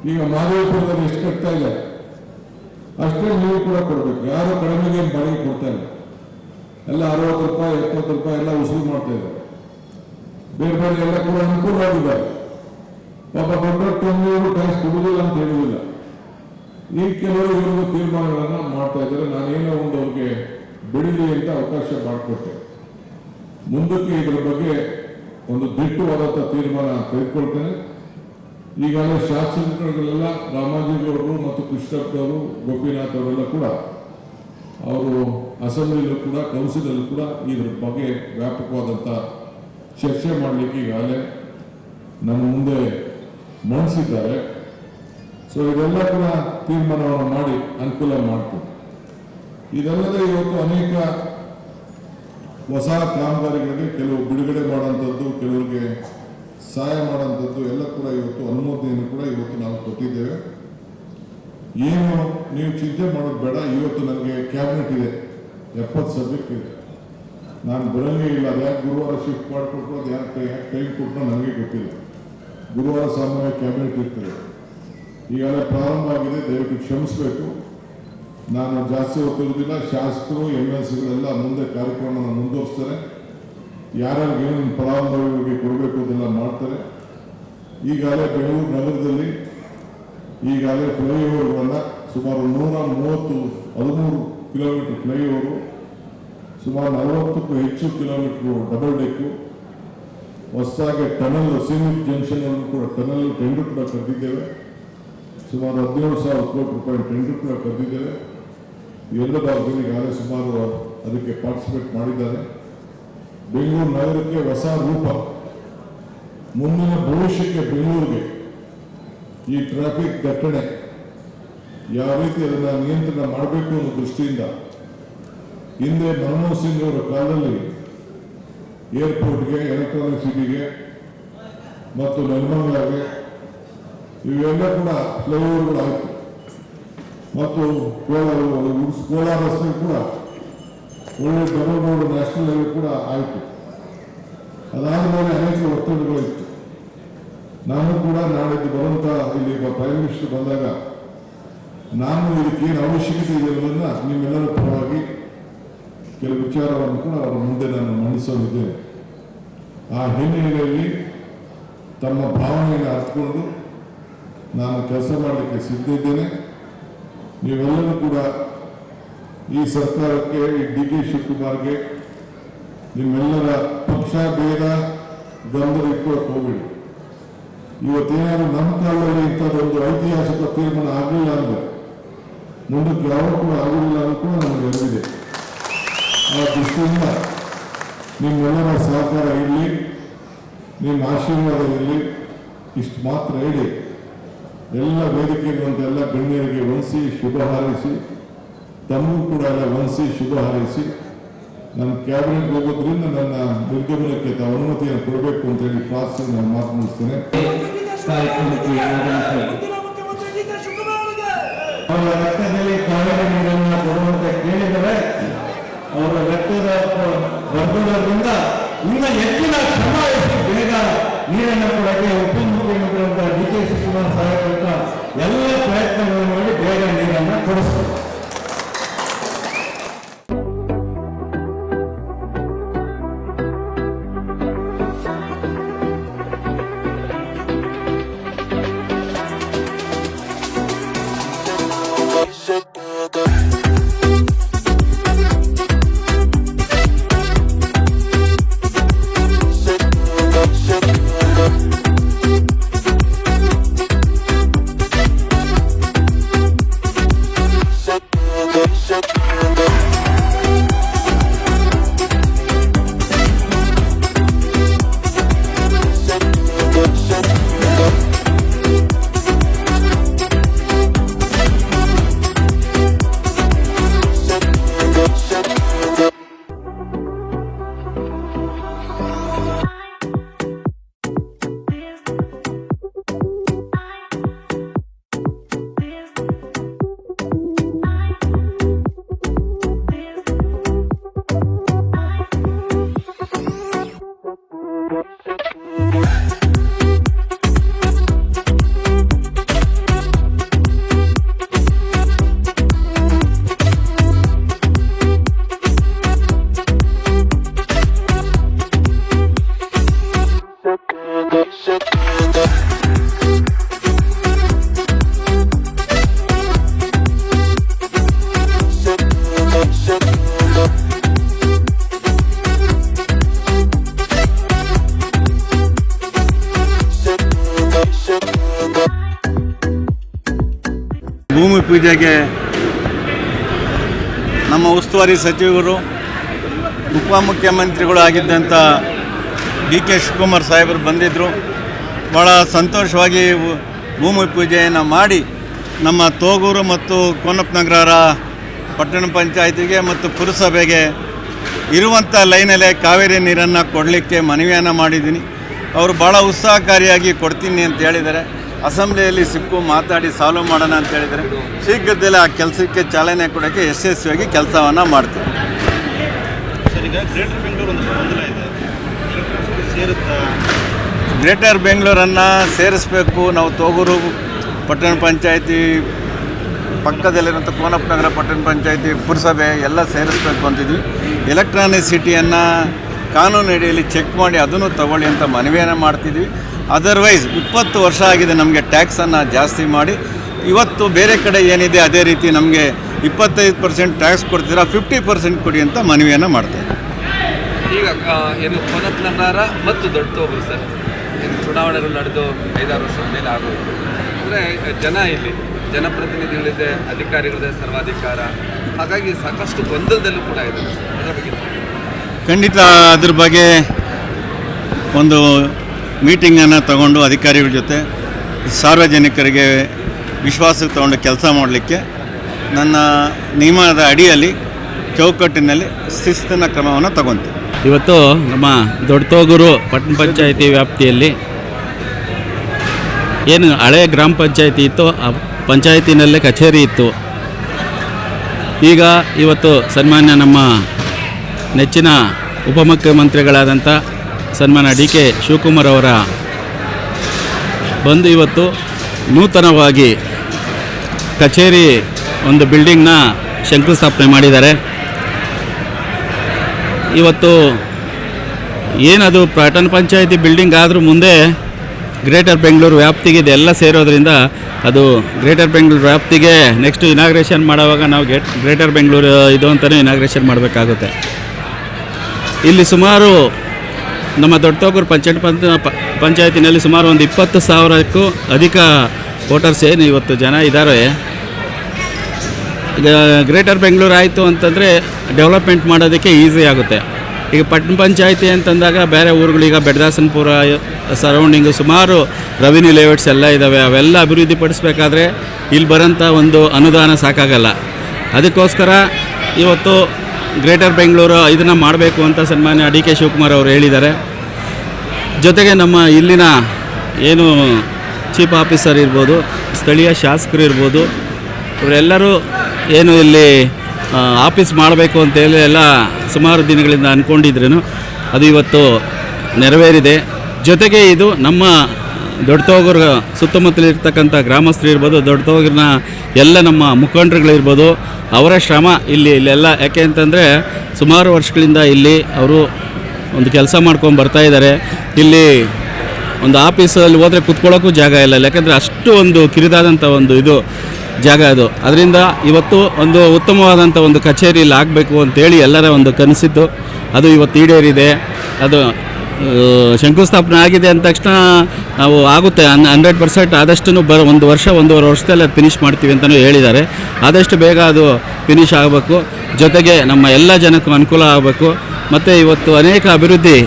S3: ಈಗ ಮಾದೇವಪುರದಲ್ಲಿ ಎಷ್ಟು ಕಟ್ತಾ ಇದ್ದಾರೆ ಅಷ್ಟೇ ನೀವು ಕೂಡ ಕೊಡಬೇಕು ಯಾರು ಕಡಿಮೆಗೆ ಬಾಡಿಗೆ ಕೊಡ್ತಾ ಇಲ್ಲ ಎಲ್ಲ ಅರವತ್ತು ರೂಪಾಯಿ ಎಪ್ಪತ್ತು ರೂಪಾಯಿ ಎಲ್ಲ ವಸೂಲು ಮಾಡ್ತಾ ಇದ್ದಾರೆ ಬೇರೆ ಬೇರೆ ಎಲ್ಲ ಕೂಡ ಅನುಕೂಲವಾಗಿದ್ದಾರೆ ಪಾಪ ದೊಡ್ಡ ಟೊಂಗೂರು ಟ್ಯಾಕ್ಸ್ ಕೊಡುವುದಿಲ್ಲ ಅಂತ ಹೇಳುವುದಿಲ್ಲ ಈ ಕೆಲವರು ಇವರು ತೀರ್ಮಾನಗಳನ್ನ ಮಾಡ್ತಾ ಇದ್ದಾರೆ ನಾನೇನೋ ಒಂದು ಅವ್ರಿಗೆ ಬೆಳಿಲಿ ಅಂತ ಅವಕಾಶ ಮಾಡಿಕೊಟ್ಟೆ ಮುಂದಕ್ಕೆ ಇದರ ಬಗ್ಗೆ ಒಂದು ದಿಟ್ಟವಾದಂಥ ತೀರ್ಮಾನ ತೆಗೆದುಕೊಳ್ತೇನೆ ಈಗಾಗಲೇ ಶಾಸಕರುಗಳೆಲ್ಲ ರಾಮಾಜಿಗೌಡರು ಮತ್ತು ಕೃಷ್ಣಪ್ಪನವರು ಗೋಪಿನಾಥ್ ಅವರೆಲ್ಲ ಕೂಡ ಅವರು ಅಸೆಂಬ್ಲಿಯಲ್ಲೂ ಕೂಡ, ಕೌನ್ಸಿಲಲ್ಲೂ ಕೂಡ ಇದ್ರ ಬಗ್ಗೆ ವ್ಯಾಪಕವಾದಂಥ ಚರ್ಚೆ ಮಾಡಲಿಕ್ಕೆ ಈಗಾಗಲೇ ನಮ್ಮ ಮುಂದೆ ಮಂಡಿಸಿದ್ದಾರೆ ಸೊ ಇದೆಲ್ಲ ಕೂಡ ತೀರ್ಮಾನವನ್ನು ಮಾಡಿ ಅನುಕೂಲ ಮಾಡ್ತೀವಿ. ಇದಲ್ಲದೆ ಇವತ್ತು ಅನೇಕ ಹೊಸ ಕಾಮಗಾರಿಗಳಿಗೆ ಕೆಲವು ಬಿಡುಗಡೆ ಮಾಡುವಂಥದ್ದು ಕೆಲವರಿಗೆ ಸಹಾಯ ಮಾಡುವಂಥದ್ದು ಎಲ್ಲ ಕೂಡ ಇವತ್ತು ಅನುಮೋದನೆಯನ್ನು ಕೂಡ ಇವತ್ತು ನಾವು ಕೊಟ್ಟಿದ್ದೇವೆ. ಏನು ನೀವು ಚಿಂತೆ ಮಾಡೋದು ಬೇಡ, ಇವತ್ತು ನನಗೆ ಕ್ಯಾಬಿನೆಟ್ ಇದೆ. ಎಪ್ಪತ್ತು ಸಬ್ಜೆಕ್ಟ್ ಇದೆ. ನಾನು ಬರಂಗೇ ಇಲ್ಲ, ಅದು ಯಾಕೆ ಗುರುವಾರ ಶಿಫ್ಟ್ ಮಾಡಿಕೊಟ್ರು, ಅದು ಯಾಕೆ ಯಾಕೆ ಟೈಮ್ ಕೊಟ್ಟರು ನನಗೆ ಗೊತ್ತಿಲ್ಲ. ಗುರುವಾರ ಸಾಮಾನ್ಯ ಕ್ಯಾಬಿನೆಟ್ ಇರ್ತದೆ. ಈಗಾಗಲೇ ಪ್ರಾರಂಭ ಆಗಿದೆ, ದಯವಿಟ್ಟು ಕ್ಷಮಿಸಬೇಕು. ನಾನು ಜಾಸ್ತಿ ಹೊತ್ತಿರೋದಿಲ್ಲ ಶಾಸಕರು ಎಂ ಎಲ್ ಸಿಗಳೆಲ್ಲ ಮುಂದೆ ಕಾರ್ಯಕ್ರಮವನ್ನು ಮುಂದುವರಿಸ್ತಾರೆ ಯಾರ್ಯಾರಿಗೆ ಏನೇನು ಫಲಾನುಭವಿಗಳಿಗೆ ಕೊಡಬೇಕು ಅದೆಲ್ಲ ಮಾಡ್ತಾರೆ. ಈಗಾಗಲೇ ಬೆಂಗಳೂರು ನಗರದಲ್ಲಿ ಈಗಾಗಲೇ ಫ್ಲೈಓವರ್ಗಳನ್ನು ಸುಮಾರು ನೂರ ಮೂವತ್ತು ಹದಿಮೂರು ಕಿಲೋಮೀಟರ್ ಫ್ಲೈಓವರು ಸುಮಾರು ನಲವತ್ತಕ್ಕೂ ಹೆಚ್ಚು ಕಿಲೋಮೀಟರ್ ಡಬಲ್ ಡೆಕ್ಕು ಹೊಸದಾಗಿ ಟನಲ್ ಸಿಮಿಟ್ ಜಂಕ್ಷನ್ ಅನ್ನು ಕೂಡ ಟನಲ್ ಟೆಂಡರ್ ಕೂಡ ಕರೆದಿದ್ದೇವೆ ಸುಮಾರು ಹದಿನೇಳು ಸಾವಿರ ಕೋಟಿ ರೂಪಾಯಿ ಟೆಂಡರ್ ಕೂಡ ಕರೆದಿದ್ದೇವೆ ಎಲ್ಲ ಭಾಗದಲ್ಲಿ ಈಗಾಗಲೇ ಸುಮಾರು ಅದಕ್ಕೆ ಪಾರ್ಟಿಸಿಪೇಟ್ ಮಾಡಿದ್ದಾರೆ. ಬೆಂಗಳೂರು ನಗರಕ್ಕೆ ಹೊಸ ರೂಪ. ಮುಂದಿನ ಭವಿಷ್ಯಕ್ಕೆ ಬೆಂಗಳೂರಿಗೆ ಈ ಟ್ರಾಫಿಕ್ ದಟ್ಟಣೆ ಯಾವ ರೀತಿ ಅದನ್ನು ನಿಯಂತ್ರಣ ಮಾಡಬೇಕು ಅನ್ನೋ ದೃಷ್ಟಿಯಿಂದ ಹಿಂದೆ ಮನಮೋಹನ್ ಸಿಂಗ್ ಅವರ ಕಾಲದಲ್ಲಿ ಏರ್ಪೋರ್ಟ್ಗೆ ಎಲೆಕ್ಟ್ರಾನಿಕ್ ಸಿಟಿಗೆ ಮತ್ತು ನೆಲಮಂಗಲಗೆ ಇವೆಲ್ಲ ಕೂಡ ಫ್ಲೈಓವರ್ಗಳು ಆಯಿತು ಮತ್ತು ಕೋಲಾರ ಕೋಲಾರ ರಸ್ತೆ ಕೂಡ ಒಳ್ಳೆ ರೋಡ್ ನ್ಯಾಷನಲ್ ಕೂಡ ಆಯಿತು. ಅದಾದ ಮೇಲೆ ಅನೇಕ ಒತ್ತಡಗಳಿತ್ತು. ನಾನು ಕೂಡ ನಾಳಿದ್ದು ಬರುವಂತಹ ಇಲ್ಲಿ ಪ್ರೈಮ್ ಮಿನಿಸ್ಟರ್ ಬಂದಾಗ ನಾನು ಇದಕ್ಕೆ ಏನು ಅವಶ್ಯಕತೆ ಇದೆ ಅನ್ನೋದನ್ನ ನಿಮ್ಮೆಲ್ಲರ ಪರವಾಗಿ ಕೆಲವು ವಿಚಾರವನ್ನು ಕೂಡ ಅವರ ಮುಂದೆ ನಾನು ಮಂಡಿಸಲಿದ್ದೇನೆ ಆ ಹಿನ್ನೆಲೆಯಲ್ಲಿ ತಮ್ಮ ಭಾವನೆಯನ್ನು ಅರ್ಥಕೊಂಡು ನಾನು ಕೆಲಸ ಮಾಡಲಿಕ್ಕೆ ಸಿದ್ಧ ಇದ್ದೇನೆ. ನೀವೆಲ್ಲರೂ ಕೂಡ ಈ ಸರ್ಕಾರಕ್ಕೆ, ಈ ಡಿ ಕೆ ಶಿವಕುಮಾರ್ಗೆ ನಿಮ್ಮೆಲ್ಲರ ಪಕ್ಷ, ಭೇದ ಗಮನ ಇಟ್ಕೊಳ್ಳೋಕೆ ಹೋಗ್ಬೇಡಿ. ಇವತ್ತೇನಾದ್ರು ನಮ್ಮ ಕಾಲದಲ್ಲಿ ಇಂಥದ್ದೊಂದು ಐತಿಹಾಸಿಕ ತೀರ್ಮಾನ ಆಗಲಿಲ್ಲ ಅಂದ್ರೆ ಮುಂದಕ್ಕೆ ಯಾವಾಗ ಕೂಡ ಆಗಲಿಲ್ಲ ಅಂತ ಕೂಡ ನಮಗೆ ಅರಿವಿದೆ. ಆ ದೃಷ್ಟಿಯಿಂದ ನಿಮ್ಮೆಲ್ಲರ ಸಹಕಾರ ಇರಲಿ, ನಿಮ್ಮ ಆಶೀರ್ವಾದ ಇರಲಿ, ಇಷ್ಟು ಮಾತ್ರ ಹೇಳಿ ಎಲ್ಲ ವೇದಿಕೆಗಳಂತೆಲ್ಲ ಗಣ್ಯರಿಗೆ ವಹಿಸಿ ಶುಭ ಹಾರೈಸಿ. ತಮಗೂ ಕೂಡ ವಂಸಿ ಶುಭ ಹಾರೈಸಿ ನನ್ನ ಕ್ಯಾಬಿನೆಟ್ ಹೋಗೋದ್ರಿಂದ ನನ್ನ ನಿರ್ಗಮನಕ್ಕೆ ತಾವು ಅನುಮತಿಯನ್ನು ಕೊಡಬೇಕು ಅಂತ ಹೇಳಿ ಪ್ರಾರ್ಥನೆ ನಾನು ಮಾತು
S2: ಅವರ ರಕ್ತದಲ್ಲಿ ಕಾವೇರಿ ನೀರನ್ನು ಕೊಡುವಂತ ಕೇಳಿದರೆ ಅವರ ರಕ್ತದ ಬರ್ದುದರಿಂದ ಇನ್ನ ಹೆಚ್ಚಿನ ಶ್ರಮ ವಹಿಸಿ ಬೇಗ ನೀರನ್ನು ಕೊಡಕ್ಕೆ ಉಪಮುಖ್ಯಮಂತ್ರಿ ಡಿ ಕೆ ಶಿವಕುಮಾರ್ ಎಲ್ಲ ಪ್ರಯತ್ನಗಳನ್ನು ಮಾಡಿ ಬೇಗ ನೀರನ್ನು
S4: ಪೂಜೆಗೆ ನಮ್ಮ ಉಸ್ತುವಾರಿ ಸಚಿವರು ಉಪಮುಖ್ಯಮಂತ್ರಿಗಳು ಆಗಿದ್ದಂಥ ಡಿ ಕೆ ಶಿವಕುಮಾರ್ ಸಾಹೇಬರು ಬಂದಿದ್ದರು ಭಾಳ ಸಂತೋಷವಾಗಿ ಭೂಮಿ ಪೂಜೆಯನ್ನು ಮಾಡಿ ನಮ್ಮ ತೋಗೂರು ಮತ್ತು ಕೋನಪ್ಪನಗರ ಪಟ್ಟಣ ಪಂಚಾಯತಿಗೆ ಮತ್ತು ಪುರಸಭೆಗೆ ಇರುವಂಥ ಲೈನಲ್ಲೇ ಕಾವೇರಿ ನೀರನ್ನು ಕೊಡಲಿಕ್ಕೆ ಮನವಿಯನ್ನು ಮಾಡಿದ್ದೀನಿ. ಅವರು ಭಾಳ ಉತ್ಸಾಹಕಾರಿಯಾಗಿ ಕೊಡ್ತೀನಿ ಅಂತ ಹೇಳಿದ್ದಾರೆ. ಅಸೆಂಬ್ಲಿಯಲ್ಲಿ ಸಿಕ್ಕು ಮಾತಾಡಿ ಸಾಲ್ವ್ ಮಾಡೋಣ ಅಂತ ಹೇಳಿದರೆ ಶೀಘ್ರದಲ್ಲೇ ಆ ಕೆಲಸಕ್ಕೆ ಚಾಲನೆ ಕೊಡೋಕ್ಕೆ ಯಶಸ್ವಿಯಾಗಿ ಕೆಲಸವನ್ನು ಮಾಡ್ತೀವಿ.
S5: ಗ್ರೇಟರ್
S4: ಬೆಂಗಳೂರನ್ನು ಸೇರಿಸಬೇಕು. ನಾವು ತೋಗೂರು ಪಟ್ಟಣ ಪಂಚಾಯಿತಿ ಪಕ್ಕದಲ್ಲಿರುವಂಥ ಕೋನಪ್ಪನಗರ ಪಟ್ಟಣ ಪಂಚಾಯಿತಿ ಪುರಸಭೆ ಎಲ್ಲ ಸೇರಿಸ್ಬೇಕು ಅಂತಿದ್ವಿ. ಎಲೆಕ್ಟ್ರಾನಿಕ್ ಸಿಟಿಯನ್ನು ಕಾನೂನು ಅಡಿಯಲ್ಲಿ ಚೆಕ್ ಮಾಡಿ ಅದನ್ನು ತಗೊಳ್ಳಿ ಅಂತ ಮನವಿಯನ್ನು ಮಾಡ್ತಿದ್ವಿ. ಅದರ್ವೈಸ್ ಇಪ್ಪತ್ತು ವರ್ಷ ಆಗಿದೆ ನಮಗೆ ಟ್ಯಾಕ್ಸನ್ನು ಜಾಸ್ತಿ ಮಾಡಿ. ಇವತ್ತು ಬೇರೆ ಕಡೆ ಏನಿದೆ ಅದೇ ರೀತಿ ನಮಗೆ ಇಪ್ಪತ್ತೈದು ಪರ್ಸೆಂಟ್ ಟ್ಯಾಕ್ಸ್ ಕೊಡ್ತೀರಾ ಫಿಫ್ಟಿ ಪರ್ಸೆಂಟ್ ಕೊಡಿ ಅಂತ ಮನವಿಯನ್ನು ಮಾಡ್ತಾರೆ
S6: ಈಗ ಏನು ಕೊನಪ್ನಗರ ಮತ್ತು ದೊಡ್ಡ ತೋಗರು ಸರ್? ಚುನಾವಣೆಗಳು ನಡೆದು ಐದಾರು ವರ್ಷದ ಮೇಲೆ ಆಗೋದು. ಅಂದರೆ ಜನ ಇಲ್ಲಿ ಜನಪ್ರತಿನಿಧಿಗಳಿದೆ ಅಧಿಕಾರಿಗಳಿದೆ ಸರ್ವಾಧಿಕಾರ. ಹಾಗಾಗಿ ಸಾಕಷ್ಟು ಗೊಂದಲದಲ್ಲೂ ಕೂಡ ಇದೆ ಅದರ ಬಗ್ಗೆ
S4: ಖಂಡಿತ ಅದ್ರ ಬಗ್ಗೆ ಒಂದು ಮೀಟಿಂಗನ್ನು ತಗೊಂಡು ಅಧಿಕಾರಿಗಳ ಜೊತೆ ಸಾರ್ವಜನಿಕರಿಗೆ ವಿಶ್ವಾಸಕ್ಕೆ ತಗೊಂಡು ಕೆಲಸ ಮಾಡಲಿಕ್ಕೆ ನನ್ನ ನಿಯಮದ ಅಡಿಯಲ್ಲಿ ಚೌಕಟ್ಟಿನಲ್ಲಿ ಶಿಸ್ತಿನ ಕ್ರಮವನ್ನು ತಗೊತೀನಿ
S7: ಇವತ್ತು ನಮ್ಮ ದೊಡ್ಡತೋಗೂರು ಪಟ್ಟಣ ಪಂಚಾಯಿತಿ ವ್ಯಾಪ್ತಿಯಲ್ಲಿ ಏನು ಹಳೆಯ ಗ್ರಾಮ ಪಂಚಾಯಿತಿ ಇತ್ತು ಆ ಪಂಚಾಯಿತಿನಲ್ಲೇ ಕಚೇರಿ ಇತ್ತು. ಈಗ ಇವತ್ತು ಸನ್ಮಾನ್ಯ ನಮ್ಮ ನೆಚ್ಚಿನ ಉಪಮುಖ್ಯಮಂತ್ರಿಗಳಾದಂಥ ಸನ್ಮಾನ್ಯ ಡಿ ಕೆ ಶಿವಕುಮಾರ್ ಅವರ ಬಂದು ಇವತ್ತು ನೂತನವಾಗಿ ಕಚೇರಿ ಒಂದು ಬಿಲ್ಡಿಂಗ್ನ ಶಂಕುಸ್ಥಾಪನೆ ಮಾಡಿದ್ದಾರೆ. ಇವತ್ತು ಏನದು ಪಟ್ಟಣ ಪಂಚಾಯಿತಿ ಬಿಲ್ಡಿಂಗ್ ಆದರೂ ಮುಂದೆ ಗ್ರೇಟರ್ ಬೆಂಗಳೂರು ವ್ಯಾಪ್ತಿಗೆ ಇದೆಲ್ಲ ಸೇರೋದ್ರಿಂದ ಅದು ಗ್ರೇಟರ್ ಬೆಂಗಳೂರು ವ್ಯಾಪ್ತಿಗೆ ನೆಕ್ಸ್ಟ್ ಇನಾಗ್ರೇಷನ್ ಮಾಡುವಾಗ ನಾವು ಗೇಟ್ ಗ್ರೇಟರ್ ಬೆಂಗಳೂರು ಇದು ಅಂತಲೇ ಇನಾಗ್ರೇಷನ್ ಮಾಡಬೇಕಾಗುತ್ತೆ. ಇಲ್ಲಿ ಸುಮಾರು ನಮ್ಮ ದೊಡ್ಡತೋಗೂರು ಪಂಚಾಯತ್ ಪಂಚಾಯತಿನಲ್ಲಿ ಸುಮಾರು ಒಂದು ಇಪ್ಪತ್ತು ಸಾವಿರಕ್ಕೂ ಅಧಿಕ ವೋಟರ್ಸ್ ಏನು ಇವತ್ತು ಜನ ಇದ್ದಾರೆ ಗ್ರೇಟರ್ ಬೆಂಗಳೂರು ಆಯಿತು ಅಂತಂದರೆ ಡೆವಲಪ್ಮೆಂಟ್ ಮಾಡೋದಕ್ಕೆ ಈಸಿ ಆಗುತ್ತೆ. ಈಗ ಪಟ್ಟಣ ಪಂಚಾಯತಿ ಅಂತಂದಾಗ ಬೇರೆ ಊರುಗಳೀಗ ಬೆಡದಾಸನ್ಪುರ ಸರೌಂಡಿಂಗು ಸುಮಾರು ರೆವಿನ್ಯೂ ಲೇಔಟ್ಸ್ ಎಲ್ಲ ಇದ್ದಾವೆ ಅವೆಲ್ಲ ಅಭಿವೃದ್ಧಿ ಪಡಿಸ್ಬೇಕಾದ್ರೆ ಇಲ್ಲಿ ಬರೋಂಥ ಒಂದು ಅನುದಾನ ಸಾಕಾಗಲ್ಲ. ಅದಕ್ಕೋಸ್ಕರ ಇವತ್ತು ಗ್ರೇಟರ್ ಬೆಂಗಳೂರು ಇದನ್ನು ಮಾಡಬೇಕು ಅಂತ ಸನ್ಮಾನ್ಯ ಡಿ ಕೆ ಶಿವಕುಮಾರ್ ಅವರು ಹೇಳಿದ್ದಾರೆ. ಜೊತೆಗೆ ನಮ್ಮ ಇಲ್ಲಿನ ಏನು ಚೀಫ್ ಆಫೀಸರ್ ಇರ್ಬೋದು, ಸ್ಥಳೀಯ ಶಾಸಕರು ಇರ್ಬೋದು, ಇವರೆಲ್ಲರೂ ಏನು ಇಲ್ಲಿ ಆಫೀಸ್ ಮಾಡಬೇಕು ಅಂತೇಳಿ ಎಲ್ಲ ಸುಮಾರು ದಿನಗಳಿಂದ ಅಂದ್ಕೊಂಡಿದ್ರೂ ಅದು ಇವತ್ತು ನೆರವೇರಿದೆ. ಜೊತೆಗೆ ಇದು ನಮ್ಮ ದೊಡ್ಡತೋಗೂರು ಸುತ್ತಮುತ್ತಲಿರ್ತಕ್ಕಂಥ ಗ್ರಾಮಸ್ಥರು ಇರ್ಬೋದು ದೊಡ್ಡತೋಗೂರಿನ ಎಲ್ಲ ನಮ್ಮ ಮುಖಂಡರುಗಳಿರ್ಬೋದು ಅವರ ಶ್ರಮ ಇಲ್ಲಿ ಇಲ್ಲೆಲ್ಲ. ಯಾಕೆ ಅಂತಂದರೆ ಸುಮಾರು ವರ್ಷಗಳಿಂದ ಇಲ್ಲಿ ಅವರು ಒಂದು ಕೆಲಸ ಮಾಡ್ಕೊಂಡು ಬರ್ತಾ ಇದ್ದಾರೆ ಇಲ್ಲಿ ಒಂದು ಆಫೀಸಲ್ಲಿ ಹೋದರೆ ಕುತ್ಕೊಳ್ಳೋಕ್ಕೂ ಜಾಗ ಇಲ್ಲ. ಯಾಕೆಂದರೆ ಅಷ್ಟು ಒಂದು ಕಿರಿದಾದಂಥ ಒಂದು ಇದು ಜಾಗ ಅದು. ಅದರಿಂದ ಇವತ್ತು ಒಂದು ಉತ್ತಮವಾದಂಥ ಒಂದು ಕಚೇರಿ ಇಲ್ಲಿ ಆಗಬೇಕು ಅಂತೇಳಿ ಎಲ್ಲರ ಒಂದು ಕನಸಿತ್ತು. ಅದು ಇವತ್ತು ಈಡೇರಿದೆ. ಅದು ಶಂಕುಸ್ಥಾಪನೆ ಆಗಿದೆ ಅಂದ ತಕ್ಷಣ ನಾವು ಆಗುತ್ತೆ. ಅನ್ ಹಂಡ್ರೆಡ್ ಪರ್ಸೆಂಟ್ ಆದಷ್ಟು ಬರೋ, ಒಂದು ವರ್ಷ, ಒಂದೂವರೆ ವರ್ಷದಲ್ಲಿ ಫಿನಿಷ್ ಮಾಡ್ತೀವಿ ಅಂತಲೂ ಹೇಳಿದ್ದಾರೆ. ಆದಷ್ಟು ಬೇಗ ಅದು ಫಿನಿಷ್ ಆಗಬೇಕು. ಜೊತೆಗೆ ನಮ್ಮ ಎಲ್ಲ ಜನಕ್ಕೂ ಅನುಕೂಲ ಆಗಬೇಕು. ಮತ್ತು ಇವತ್ತು ಅನೇಕ ಅಭಿವೃದ್ಧಿ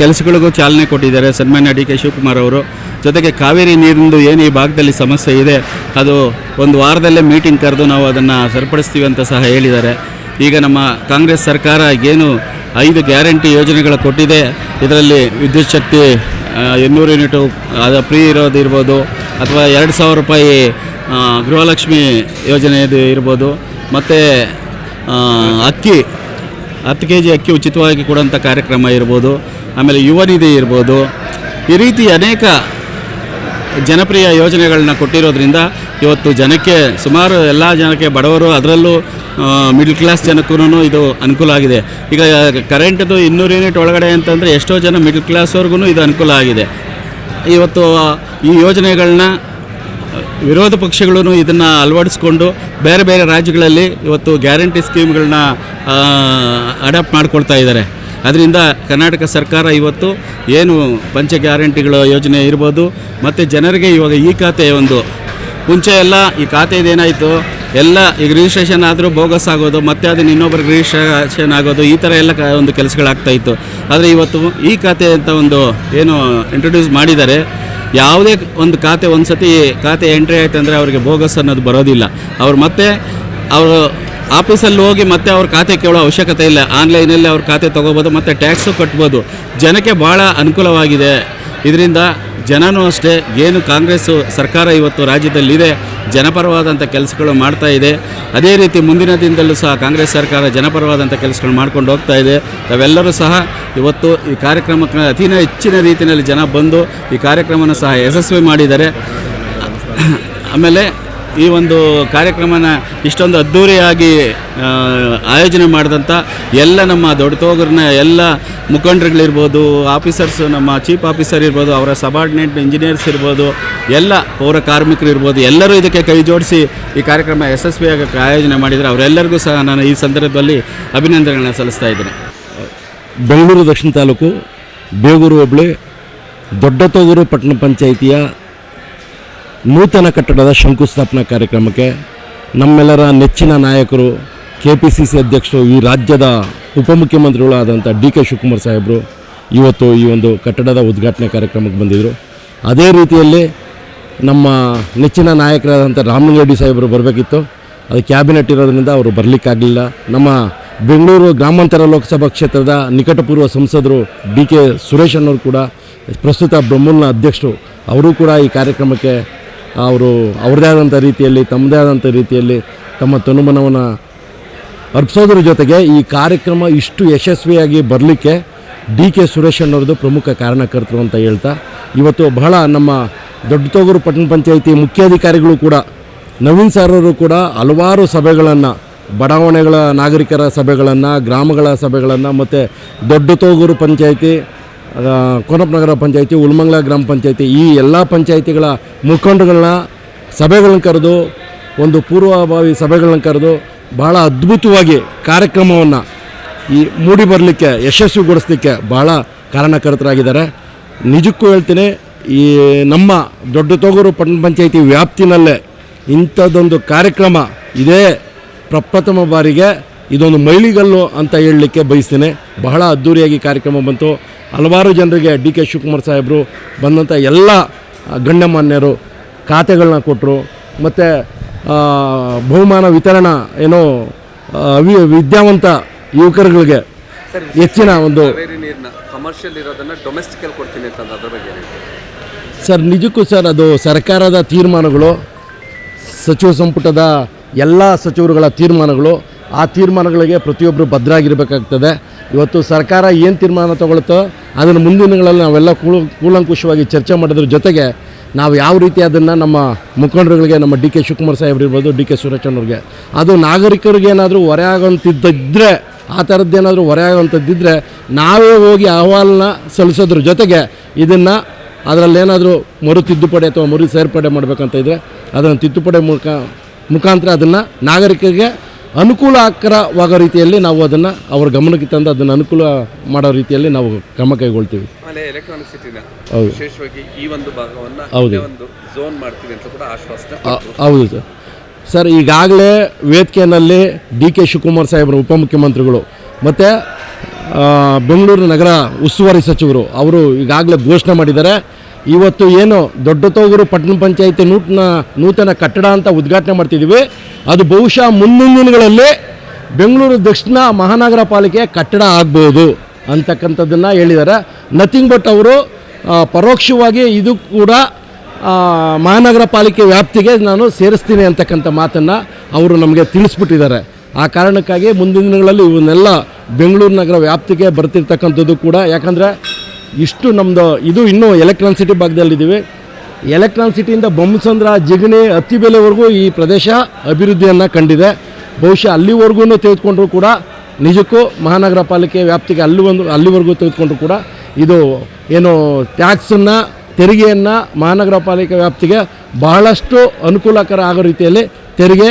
S7: ಕೆಲಸಗಳಿಗೂ ಚಾಲನೆ ಕೊಟ್ಟಿದ್ದಾರೆ. ಸನ್ಮಾನ್ಯ ಡಿ ಕೆ ಶಿವಕುಮಾರ್ ಅವರು. ಜೊತೆಗೆ ಕಾವೇರಿ ನೀರಿಂದು ಏನು ಈ ಭಾಗದಲ್ಲಿ ಸಮಸ್ಯೆ ಇದೆ, ಅದು ಒಂದು ವಾರದಲ್ಲೇ ಮೀಟಿಂಗ್ ಕರೆದು ನಾವು ಅದನ್ನು ಸರಿಪಡಿಸ್ತೀವಿ ಅಂತ ಸಹ ಹೇಳಿದ್ದಾರೆ. ಈಗ ನಮ್ಮ ಕಾಂಗ್ರೆಸ್ ಸರ್ಕಾರ ಏನು ಐದು ಗ್ಯಾರಂಟಿ ಯೋಜನೆಗಳು ಕೊಟ್ಟಿದೆ. ಇದರಲ್ಲಿ ವಿದ್ಯುತ್ ಶಕ್ತಿ ಇನ್ನೂರು ಯೂನಿಟು ಅದು ಫ್ರೀ ಇರೋದು ಇರ್ಬೋದು, ಅಥವಾ ಎರಡು ಸಾವಿರ ರೂಪಾಯಿ ಗೃಹಲಕ್ಷ್ಮಿ ಯೋಜನೆಯದು ಇರ್ಬೋದು. ಮತ್ತು ಅಕ್ಕಿ ಹತ್ತು ಕೆ ಜಿ ಅಕ್ಕಿ ಉಚಿತವಾಗಿ ಕೊಡುವಂಥ ಕಾರ್ಯಕ್ರಮ ಇರ್ಬೋದು, ಆಮೇಲೆ ಯುವ ನಿಧಿ ಇರ್ಬೋದು, ಈ ರೀತಿ ಅನೇಕ ಜನಪ್ರಿಯ ಯೋಜನೆಗಳನ್ನ ಕೊಟ್ಟಿರೋದ್ರಿಂದ ಇವತ್ತು ಜನಕ್ಕೆ ಸುಮಾರು ಎಲ್ಲ ಜನಕ್ಕೆ ಬಡವರು ಅದರಲ್ಲೂ ಮಿಡ್ಲ್ ಕ್ಲಾಸ್ ಜನಕ್ಕೂ ಇದು ಅನುಕೂಲ ಆಗಿದೆ. ಈಗ ಕರೆಂಟ್ದು ಇನ್ನೂರು ಯೂನಿಟ್ ಒಳಗಡೆ ಅಂತಂದರೆ ಎಷ್ಟೋ ಜನ ಮಿಡ್ಲ್ ಕ್ಲಾಸ್ವರೆಗೂ ಇದು ಅನುಕೂಲ ಆಗಿದೆ. ಇವತ್ತು ಈ ಯೋಜನೆಗಳನ್ನ ವಿರೋಧ ಪಕ್ಷಗಳು ಇದನ್ನು ಅಳವಡಿಸ್ಕೊಂಡು ಬೇರೆ ಬೇರೆ ರಾಜ್ಯಗಳಲ್ಲಿ ಇವತ್ತು ಗ್ಯಾರಂಟಿ ಸ್ಕೀಮ್ಗಳನ್ನ ಅಡಾಪ್ಟ್ ಮಾಡ್ಕೊಳ್ತಾ ಇದ್ದಾರೆ. ಅದರಿಂದ ಕರ್ನಾಟಕ ಸರ್ಕಾರ ಇವತ್ತು ಏನು ಪಂಚ ಗ್ಯಾರಂಟಿಗಳ ಯೋಜನೆ ಇರ್ಬೋದು, ಮತ್ತು ಜನರಿಗೆ ಇವಾಗ ಈ ಖಾತೆ ಒಂದು. ಮುಂಚೆ ಎಲ್ಲ ಈ ಖಾತೆದೇನಾಯಿತು ಎಲ್ಲ ಈಗ ರಿಜಿಸ್ಟ್ರೇಷನ್ ಆದರೂ ಬೋಗಸ್ ಆಗೋದು, ಮತ್ತೆ ಅದನ್ನು ಇನ್ನೊಬ್ಬರಿಗೆ ರಿಜಿಸ್ಟ್ರೇಷನ್ ಆಗೋದು, ಈ ಥರ ಎಲ್ಲ ಒಂದು ಕೆಲಸಗಳಾಗ್ತಾಯಿತ್ತು ಆದರೆ ಇವತ್ತು ಈ ಖಾತೆ ಅಂತ ಒಂದು ಏನು ಇಂಟ್ರೊಡ್ಯೂಸ್ ಮಾಡಿದ್ದಾರೆ ಯಾವುದೇ ಒಂದು ಖಾತೆ ಒಂದು ಸತಿ ಖಾತೆ ಎಂಟ್ರಿ ಆಯ್ತು ಅಂದರೆ ಅವರಿಗೆ ಬೋಗಸ್ ಅನ್ನೋದು ಬರೋದಿಲ್ಲ. ಅವ್ರು ಮತ್ತೆ ಅವರು ಆಫೀಸಲ್ಲಿ ಹೋಗಿ ಮತ್ತೆ ಅವ್ರ ಖಾತೆ ಕೇಳೋ ಅವಶ್ಯಕತೆ ಇಲ್ಲ. ಆನ್ಲೈನಲ್ಲಿ ಅವ್ರ ಖಾತೆ ತೊಗೋಬೋದು, ಮತ್ತು ಟ್ಯಾಕ್ಸು ಕಟ್ಬೋದು. ಜನಕ್ಕೆ ಭಾಳ ಅನುಕೂಲವಾಗಿದೆ. ಇದರಿಂದ ಜನನೂ ಅಷ್ಟೇ, ಏನು ಕಾಂಗ್ರೆಸ್ಸು ಸರ್ಕಾರ ಇವತ್ತು ರಾಜ್ಯದಲ್ಲಿದೆ, ಜನಪರವಾದಂಥ ಕೆಲಸಗಳು ಮಾಡ್ತಾ ಇದೆ. ಅದೇ ರೀತಿ ಮುಂದಿನ ದಿನದಲ್ಲೂ ಸಹ ಕಾಂಗ್ರೆಸ್ ಸರ್ಕಾರ ಜನಪರವಾದಂಥ ಕೆಲಸಗಳು ಮಾಡ್ಕೊಂಡು ಹೋಗ್ತಾ ಇದೆ. ತಾವೆಲ್ಲರೂ ಸಹ ಇವತ್ತು ಈ ಕಾರ್ಯಕ್ರಮಕ್ಕೆ ಅತಿ ಹೆಚ್ಚಿನ ರೀತಿಯಲ್ಲಿ ಜನ ಬಂದು ಈ ಕಾರ್ಯಕ್ರಮನ ಸಹ ಯಶಸ್ವಿ ಮಾಡಿದ್ದಾರೆ. ಆಮೇಲೆ ಈ ಒಂದು ಕಾರ್ಯಕ್ರಮನ ಇಷ್ಟೊಂದು ಅದ್ಧೂರಿಯಾಗಿ ಆಯೋಜನೆ ಮಾಡಿದಂಥ ಎಲ್ಲ ನಮ್ಮ ದೊಡ್ಡತೋಗರನ್ನ ಎಲ್ಲ ಮುಖಂಡರುಗಳಿರ್ಬೋದು, ಆಫೀಸರ್ಸ್, ನಮ್ಮ ಚೀಫ್ ಆಫೀಸರ್ ಇರ್ಬೋದು, ಅವರ ಸಬಾರ್ಡಿನೇಟ್ ಇಂಜಿನಿಯರ್ಸ್ ಇರ್ಬೋದು, ಎಲ್ಲ ಪೌರ ಕಾರ್ಮಿಕರು ಇರ್ಬೋದು, ಎಲ್ಲರೂ ಇದಕ್ಕೆ ಕೈ ಜೋಡಿಸಿ ಈ ಕಾರ್ಯಕ್ರಮ ಯಶಸ್ವಿಯಾಗಿ ಆಯೋಜನೆ ಮಾಡಿದರೆ ಅವರೆಲ್ಲರಿಗೂ ಸಹ ನಾನು ಈ ಸಂದರ್ಭದಲ್ಲಿ ಅಭಿನಂದನೆಗಳನ್ನ ಸಲ್ಲಿಸ್ತಾ ಇದ್ದೇನೆ.
S8: ಬೆಂಗಳೂರು ದಕ್ಷಿಣ ತಾಲೂಕು, ಬೇಗೂರು ಹೋಬಳಿ ದೊಡ್ಡತೋಗೂರು ಪಟ್ಟಣ ಪಂಚಾಯಿತಿಯ ನೂತನ ಕಟ್ಟಡದ ಶಂಕುಸ್ಥಾಪನಾ ಕಾರ್ಯಕ್ರಮಕ್ಕೆ ನಮ್ಮೆಲ್ಲರ ನೆಚ್ಚಿನ ನಾಯಕರು ಕೆ ಪಿ ಸಿ ಸಿ ಅಧ್ಯಕ್ಷರು ಈ ರಾಜ್ಯದ ಉಪಮುಖ್ಯಮಂತ್ರಿಗಳು ಆದಂಥ ಡಿ ಕೆ ಶಿವಕುಮಾರ್ ಸಾಹೇಬರು ಇವತ್ತು ಈ ಒಂದು ಕಟ್ಟಡದ ಉದ್ಘಾಟನೆ ಕಾರ್ಯಕ್ರಮಕ್ಕೆ ಬಂದಿದ್ದರು ಅದೇ ರೀತಿಯಲ್ಲಿ ನಮ್ಮ ನೆಚ್ಚಿನ ನಾಯಕರಾದಂಥ ರಾಮಲಿಂಗರೆಡ್ಡಿ ಸಾಹೇಬರು ಬರಬೇಕಿತ್ತು. ಅದು ಕ್ಯಾಬಿನೆಟ್ ಇರೋದ್ರಿಂದ ಅವರು ಬರಲಿಕ್ಕಾಗಲಿಲ್ಲ. ನಮ್ಮ ಬೆಂಗಳೂರು ಗ್ರಾಮಾಂತರ ಲೋಕಸಭಾ ಕ್ಷೇತ್ರದ ನಿಕಟಪೂರ್ವ ಸಂಸದರು ಡಿ ಕೆ ಸುರೇಶ್ ಅನ್ನೋರು ಕೂಡ, ಪ್ರಸ್ತುತ ಬ್ರಹ್ಮೂಲ್ನ ಅಧ್ಯಕ್ಷರು, ಅವರು ಕೂಡ ಈ ಕಾರ್ಯಕ್ರಮಕ್ಕೆ ಅವರು ಅವ್ರದೇ ಆದಂಥ ರೀತಿಯಲ್ಲಿ, ತಮ್ಮದೇ ಆದಂಥ ರೀತಿಯಲ್ಲಿ ತಮ್ಮ ತನುಮನವನ್ನು ಅರ್ಪಿಸೋದ್ರ ಜೊತೆಗೆ ಈ ಕಾರ್ಯಕ್ರಮ ಇಷ್ಟು ಯಶಸ್ವಿಯಾಗಿ ಬರಲಿಕ್ಕೆ ಡಿ ಕೆ ಸುರೇಶ್ ಅನ್ನೋರದು ಪ್ರಮುಖ ಕಾರಣಕರ್ತರು ಅಂತ ಹೇಳ್ತಾ, ಇವತ್ತು ಬಹಳ ನಮ್ಮ ದೊಡ್ಡ ತೊಗೂರು ಪಟ್ಟಣ ಪಂಚಾಯಿತಿ ಮುಖ್ಯಾಧಿಕಾರಿಗಳು ಕೂಡ, ನವೀನ್ ಸರ್ ಅವರು ಕೂಡ ಹಲವಾರು ಸಭೆಗಳನ್ನು, ಬಡಾವಣೆಗಳ ನಾಗರಿಕರ ಸಭೆಗಳನ್ನು, ಗ್ರಾಮಗಳ ಸಭೆಗಳನ್ನು, ಮತ್ತು ದೊಡ್ಡ ತೋಗೂರು ಪಂಚಾಯಿತಿ ಕೋನಪ್ಪನಗರ ಪಂಚಾಯಿತಿ ಉಲ್ಮಂಗ್ಲ ಗ್ರಾಮ ಪಂಚಾಯಿತಿ, ಈ ಎಲ್ಲ ಪಂಚಾಯಿತಿಗಳ ಮುಖಂಡಗಳನ್ನ ಸಭೆಗಳನ್ನ ಕರೆದು, ಒಂದು ಪೂರ್ವಭಾವಿ ಸಭೆಗಳನ್ನ ಕರೆದು ಭಾಳ ಅದ್ಭುತವಾಗಿ ಕಾರ್ಯಕ್ರಮವನ್ನು ಈ ಮೂಡಿ ಬರಲಿಕ್ಕೆ ಯಶಸ್ವಿಗೊಳಿಸಲಿಕ್ಕೆ ಭಾಳ ಕಾರಣಕರ್ತರಾಗಿದ್ದಾರೆ. ನಿಜಕ್ಕೂ ಹೇಳ್ತೀನಿ, ಈ ನಮ್ಮ ದೊಡ್ಡ ತೊಗೂರು ಪಟ್ಟಣ ಪಂಚಾಯಿತಿ ವ್ಯಾಪ್ತಿನಲ್ಲೇ ಇಂಥದ್ದೊಂದು ಕಾರ್ಯಕ್ರಮ ಇದೇ ಪ್ರಪ್ರಥಮ ಬಾರಿಗೆ ಇದೊಂದು ಮೈಲಿಗಲ್ಲು ಅಂತ ಹೇಳಲಿಕ್ಕೆ ಬಯಸ್ತೀನಿ. ಬಹಳ ಅದ್ಧೂರಿಯಾಗಿ ಕಾರ್ಯಕ್ರಮ ಬಂತು. ಹಲವಾರು ಜನರಿಗೆ ಡಿ ಕೆ ಶಿವಕುಮಾರ್ ಸಾಹೇಬರು ಬಂದಂಥ ಎಲ್ಲ ಗಣ್ಯಮಾನ್ಯರು ಖಾತೆಗಳನ್ನ ಕೊಟ್ಟರು ಮತ್ತು ಬಹುಮಾನ ವಿತರಣಾ ಏನೋ ವಿ- ವಿದ್ಯಾವಂತ ಯುವಕರುಗಳಿಗೆ ಹೆಚ್ಚಿನ ಒಂದು
S6: ಕಮರ್ಷಿಯಲ್ ಇರೋದನ್ನ ಡೊಮೆಸ್ಟಿಕಲ್ ಕೊಡ್ತೀನಿ ಅಂತಂದು ಅದ್ರ ಬಗ್ಗೆ
S8: ಸರ್ ನಿಜಕ್ಕೂ ಸರ್ ಅದು ಸರ್ಕಾರದ ತೀರ್ಮಾನಗಳು ಸಚಿವ ಸಂಪುಟದ ಎಲ್ಲ ಸಚಿವರುಗಳ ತೀರ್ಮಾನಗಳು ಆ ತೀರ್ಮಾನಗಳಿಗೆ ಪ್ರತಿಯೊಬ್ಬರು ಭದ್ರಾಗಿರಬೇಕಾಗ್ತದೆ. ಇವತ್ತು ಸರ್ಕಾರ ಏನು ತೀರ್ಮಾನ ತಗೊಳುತ್ತೋ ಅದನ್ನು ಮುಂದಿನ ದಿನಗಳಲ್ಲಿ ನಾವೆಲ್ಲ ಕೂಲಂಕುಷವಾಗಿ ಚರ್ಚೆ ಮಾಡೋದ್ರ ಜೊತೆಗೆ ನಾವು ಯಾವ ರೀತಿ ಅದನ್ನು ನಮ್ಮ ಮುಖಂಡರುಗಳಿಗೆ, ನಮ್ಮ ಡಿ ಕೆ ಶಿವಕುಮಾರ್ ಸಾಹೇಬ್ರು ಇರ್ಬೋದು, ಡಿ ಕೆ ಸುರೇಶಣ್ಣವ್ರಿಗೆ ಅದು ನಾಗರಿಕರಿಗೆ ಏನಾದರೂ ಹೊರೆ ಆಗೋಂಥದ್ದಿದ್ದರೆ ಆ ಥರದ್ದೇನಾದರೂ ಹೊರೆ ಆಗೋಂಥದ್ದಿದ್ದರೆ ನಾವೇ ಹೋಗಿ ಅಹವಾಲನ್ನ ಸಲ್ಲಿಸೋದ್ರ ಜೊತೆಗೆ ಇದನ್ನು ಅದರಲ್ಲೇನಾದರೂ ಮರು ತಿದ್ದುಪಡಿ ಅಥವಾ ಮರು ಸೇರ್ಪಡೆ ಮಾಡಬೇಕಂತ ಇದ್ದರೆ ಅದನ್ನು ತಿದ್ದುಪಡಿ ಮುಖ ಮುಖಾಂತರ ಅದನ್ನು ನಾಗರಿಕರಿಗೆ ಅನುಕೂಲಕರವಾಗೋ ರೀತಿಯಲ್ಲಿ ನಾವು ಅದನ್ನು ಅವ್ರ ಗಮನಕ್ಕೆ ತಂದು ಅದನ್ನು ಅನುಕೂಲ ಮಾಡೋ ರೀತಿಯಲ್ಲಿ ನಾವು ಕ್ರಮ ಕೈಗೊಳ್ತೀವಿ
S6: ಆಮೇಲೆ ಎಲೆಕ್ಟ್ರಾನಿಕ್ ಸಿಟಿನ
S8: ಹೌದು.
S6: ವಿಶೇಷವಾಗಿ ಈ ಒಂದು ಭಾಗವನ್ನ
S8: ಹೌದು.
S6: ಇದೇ ಒಂದು ಝೋನ್ ಮಾಡ್ತೀವಿ ಅಂತ ಕೂಡ ಆಶ್ವಾಸನೆ
S8: ಆ- ಹೌದು ಸರ್ ಸರ್ ಈಗಾಗಲೇ ವೇದಿಕೆಯಲ್ಲಿ ಡಿ ಕೆ ಶಿವಕುಮಾರ್ ಸಾಹೇಬರು ಉಪಮುಖ್ಯಮಂತ್ರಿಗಳು ಮತ್ತು ಬೆಂಗಳೂರು ನಗರ ಉಸ್ತುವಾರಿ ಸಚಿವರು ಅವರು ಈಗಾಗಲೇ ಘೋಷಣೆ ಮಾಡಿದ್ದಾರೆ ಇವತ್ತು ಏನು ದೊಡ್ಡ ತೋಗೂರು ಪಟ್ಟಣ ಪಂಚಾಯಿತಿ ನೂತನ ನೂತನ ಕಟ್ಟಡ ಅಂತ ಉದ್ಘಾಟನೆ ಮಾಡ್ತಿದ್ದೀವಿ. ಅದು ಬಹುಶಃ ಮುಂದಿನ ದಿನಗಳಲ್ಲಿ ಬೆಂಗಳೂರು ದಕ್ಷಿಣ ಮಹಾನಗರ ಪಾಲಿಕೆ ಕಟ್ಟಡ ಆಗ್ಬೋದು ಅಂತಕ್ಕಂಥದ್ದನ್ನು ಹೇಳಿದ್ದಾರೆ. ನಥಿಂಗ್ ಬಟ್ ಅವರು ಪರೋಕ್ಷವಾಗಿ ಇದು ಕೂಡ ಮಹಾನಗರ ಪಾಲಿಕೆ ವ್ಯಾಪ್ತಿಗೆ ನಾನು ಸೇರಿಸ್ತೀನಿ ಅಂತಕ್ಕಂಥ ಮಾತನ್ನು ಅವರು ನಮಗೆ ತಿಳಿಸ್ಬಿಟ್ಟಿದ್ದಾರೆ. ಆ ಕಾರಣಕ್ಕಾಗಿ ಮುಂದಿನ ದಿನಗಳಲ್ಲಿ ಇವನ್ನೆಲ್ಲ ಬೆಂಗಳೂರು ನಗರ ವ್ಯಾಪ್ತಿಗೆ ಬರ್ತಿರ್ತಕ್ಕಂಥದ್ದು ಕೂಡ, ಯಾಕಂದರೆ ಇಷ್ಟು ನಮ್ಮದು ಇದು ಇನ್ನೂ ಎಲೆಕ್ಟ್ರಾನ್ ಸಿಟಿ ಭಾಗದಲ್ಲಿದ್ದೀವಿ. ಎಲೆಕ್ಟ್ರಾನ್ ಸಿಟಿಯಿಂದ ಬೊಮ್ಮಸಂದ್ರ ಜಿಗಣಿ ಅತ್ತಿಬೆಲೆವರೆಗೂ ಈ ಪ್ರದೇಶ ಅಭಿವೃದ್ಧಿಯನ್ನು ಕಂಡಿದೆ. ಬಹುಶಃ ಅಲ್ಲಿವರೆಗೂ ತೆಗೆದುಕೊಂಡ್ರು ಕೂಡ ನಿಜಕ್ಕೂ ಮಹಾನಗರ ಪಾಲಿಕೆ ವ್ಯಾಪ್ತಿಗೆ ಅಲ್ಲಿ ಒಂದು, ಅಲ್ಲಿವರೆಗೂ ತೆಗೆದುಕೊಂಡ್ರು ಕೂಡ ಇದು ಏನು ಟ್ಯಾಕ್ಸನ್ನು ತೆರಿಗೆಯನ್ನು ಮಹಾನಗರ ಪಾಲಿಕೆ ವ್ಯಾಪ್ತಿಗೆ ಬಹಳಷ್ಟು ಅನುಕೂಲಕರ ಆಗೋ ರೀತಿಯಲ್ಲಿ ತೆರಿಗೆ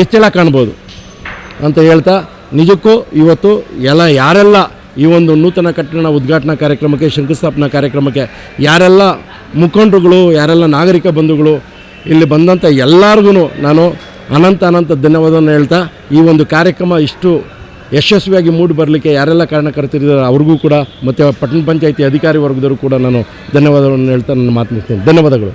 S8: ಹೆಚ್ಚಳ ಕಾಣ್ಬೋದು ಅಂತ ಹೇಳ್ತಾ ನಿಜಕ್ಕೂ ಇವತ್ತು ಎಲ್ಲ ಯಾರೆಲ್ಲ ಈ ಒಂದು ನೂತನ ಕಟ್ಟಡ ಉದ್ಘಾಟನಾ ಕಾರ್ಯಕ್ರಮಕ್ಕೆ, ಶಂಕುಸ್ಥಾಪನಾ ಕಾರ್ಯಕ್ರಮಕ್ಕೆ ಯಾರೆಲ್ಲ ಮುಖಂಡರುಗಳು, ಯಾರೆಲ್ಲ ನಾಗರಿಕ ಬಂಧುಗಳು ಇಲ್ಲಿ ಬಂದಂಥ ಎಲ್ಲರಿಗೂ ನಾನು ಅನಂತ ಅನಂತ ಧನ್ಯವಾದವನ್ನು ಹೇಳ್ತಾ, ಈ ಒಂದು ಕಾರ್ಯಕ್ರಮ ಇಷ್ಟು ಯಶಸ್ವಿಯಾಗಿ ಮೂಡಿ ಬರಲಿಕ್ಕೆ ಯಾರೆಲ್ಲ ಕಾರಣಕರ್ತರಿದ್ದಾರೆ ಅವ್ರಿಗೂ ಕೂಡ, ಮತ್ತು ಪಟ್ಟಣ ಪಂಚಾಯಿತಿ ಅಧಿಕಾರಿ ವರ್ಗದವರು ಕೂಡ ನಾನು ಧನ್ಯವಾದವನ್ನು ಹೇಳ್ತಾ ನನ್ನ ಮಾತನಾಡ್ತೀನಿ ಧನ್ಯವಾದಗಳು.